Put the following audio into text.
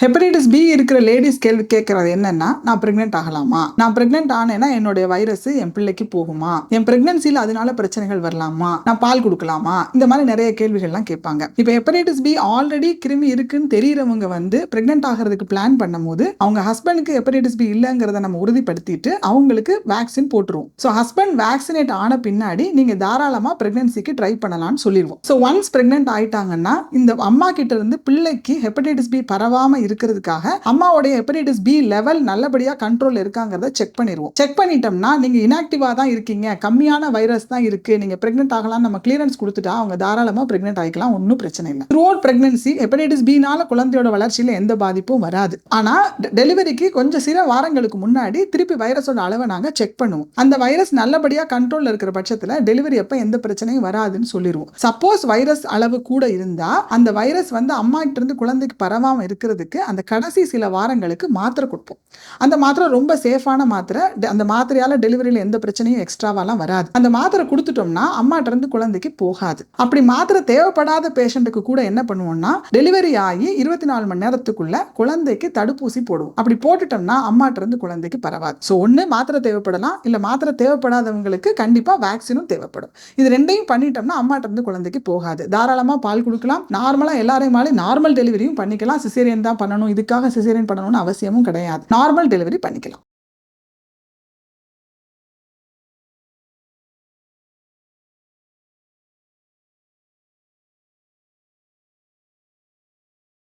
Hepatitis B இருக்கிற ladies கேள்வி கேட்கறது என்னன்னா நான் பிரெக்னென்ட் ஆகலாமா? நான் பிரெக்னென்ட் ஆனேன்னா என்னுடைய வைரஸ் என் பிள்ளைக்கு போகுமா? என் பிரெக்னன்சியில் அதனால பிரச்சனைகள் வரலாமா? நான் பால் கொடுக்கலாமா? இந்த மாதிரி நிறைய கேள்விகள்லாம் கேட்பாங்க. இப்போ ஹெப்படைட்டிஸ் பி ஆல்ரெடி கிருமி இருக்குன்னு தெரியறவங்க வந்து பிரெக்னென்ட் ஆகிறதுக்கு பிளான் பண்ணும்போது அவங்க ஹஸ்பண்டுக்கு ஹெப்படைட்டிஸ் பி இல்லைங்கிறத நம்ம உறுதிப்படுத்திட்டு அவங்களுக்கு வேக்சின் போட்டுருவோம். ஸோ ஹஸ்பண்ட் வேக்சினேட் ஆன பின்னாடி நீங்க தாராளமாக பிரெக்னன்சிக்கு ட்ரை பண்ணலாம்னு சொல்லிடுவோம் ஸோ ஒன்ஸ் பிரெக்னென்ட் ஆயிட்டாங்கன்னா இந்த அம்மா கிட்ட இருந்து பிள்ளைக்கு ஹெப்படைட்டிஸ் பி பரவாமல் இருக்கிறதுக்காக அம்மாவுடைய ஹெப்படைட்டிஸ் பி லெவல் நல்லபடியாக கண்ட்ரோல் இருக்காங்கிறத செக் பண்ணிடுவோம் செக் பண்ணிட்டோம்னா நீங்கள் இனாக்டிவா தான் இருக்கீங்க. கம்மியான வைரஸ் தான் இருக்குது நீங்கள் ப்ரெக்னென்ட் ஆகலாம் நம்ம கிளியரன்ஸ் கொடுத்துட்டா அவங்க தாராளமாக ப்ரெக்னென்ட் ஆகிக்கலாம் ஒன்றும் பிரச்சனை இல்லை. த்ரூ அவுட் ப்ரெக்னென்சி ஹெப்படைட்டிஸ் பினால குழந்தையோட வளர்ச்சியில எந்த பாதிப்பும் வராது. ஆனால் டெலிவரிக்கு கொஞ்சம் சில வாரங்களுக்கு முன்னாடி திருப்பி வைரஸோட அளவை நாங்கள் செக் பண்ணுவோம். அந்த வைரஸ் நல்லபடியாக கண்ட்ரோலில் இருக்கிற பட்சத்தில் டெலிவரி அப்போ எந்த பிரச்சனையும் வராதுன்னு சொல்லிடுவோம் சப்போஸ் வைரஸ் அளவு கூட இருந்தால் அந்த வைரஸ் வந்து அம்மா கிட்ட இருந்து குழந்தைக்கு பரவாமல் இருக்கிறதுக்கு அந்த கடைசி சில வாரங்களுக்கு மாத்திரை கொடுப்போம். அந்த மாத்திரை ரொம்ப சேஃபான மாத்திரை. அந்த மாத்திரையால டெலிவரியில் எந்த பிரச்சனையும் எக்ஸ்ட்ராவாலாம் வராது. அந்த மாத்திரை கொடுத்துட்டோம்னா அம்மாட்ட இருந்து குழந்தைக்கு போகாது. அப்படி மாத்திரை தேவைப்படாத பேஷண்ட்டுக்கு கூட என்ன பண்ணுவோம்னா டெலிவரி ஆகி இருபத்தி நாலு மணி நேரத்துக்குள்ள குழந்தைக்கு தடுப்பூசி போடுவோம். அப்படி போட்டுட்டோம்னா அம்மாட்ட இருந்து குழந்தைக்கு பரவாது. ஸோ ஒன்று மாத்திரை தேவைப்படலாம். இல்லை மாத்திரை தேவைப்படாதவங்களுக்கு கண்டிப்பாக வேக்சினும் தேவைப்படும். இது ரெண்டையும் பண்ணிட்டோம்னா அம்மாட்ட இருந்து குழந்தைக்கு போகாது. தாராளமாக பால் கொடுக்கலாம். நார்மலாக எல்லாரையும் மாதிரி நார்மல் டெலிவரியும் பண்ணிக்கலாம். சிசேரியன் தான் பண்ணணும் இதுக்காக சிசேரியன் பண்ணணும்னு அவசியமும் கிடையாது. நார்மல் டெலிவரி பண்ணிக்கலாம்.